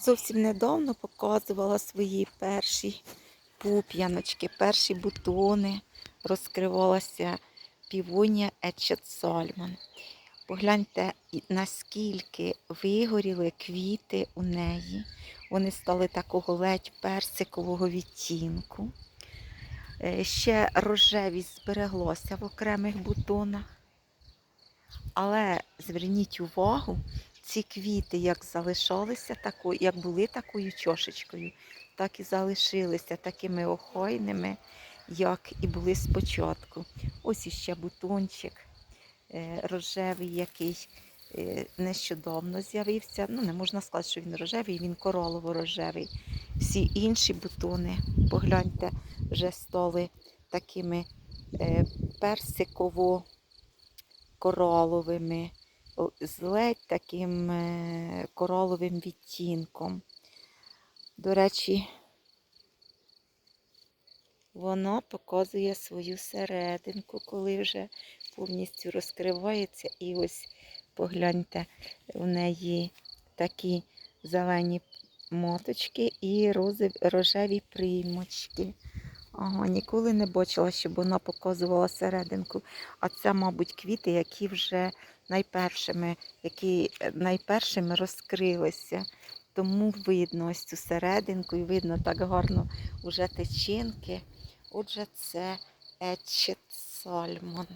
зовсім недавно показувала свої перші пуп'яночки, перші бутони. Розкривалася півонія Ечет Сальмон. Погляньте, наскільки вигоріли квіти у неї. Вони стали такого ледь персикового відтінку. Е, Ще рожевість збереглося в окремих бутонах. Але зверніть увагу, ці квіти як залишалися такою, як були такою чошечкою, так і залишилися такими охойними, як і були спочатку. Ось іще бутончик е, рожевий, який е, нещодавно з'явився. Ну, не можна сказати, що він рожевий, він коралово-рожевий. Всі інші бутони, погляньте, вже стали такими е, персиково-кораловими, о, з ледь таким е, кораловим відтінком. До речі, воно показує свою серединку, коли вже повністю розкривається. І ось погляньте, у неї такі зелені моточки і рожеві приймочки. Ага, ніколи не бачила, щоб вона показувала серединку. А це, мабуть, квіти, які вже найпершими, які е, найпершими розкрилися. Тому видно ось цю серединку і видно так гарно уже течінки. Отже, це Ечет Сальмон.